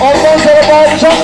Alfonso González.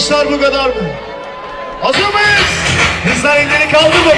Alkışlar bu kadar mı? Hazır mıyız? Bizden ileri kaldı mı?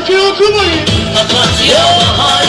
I'll kill tonight.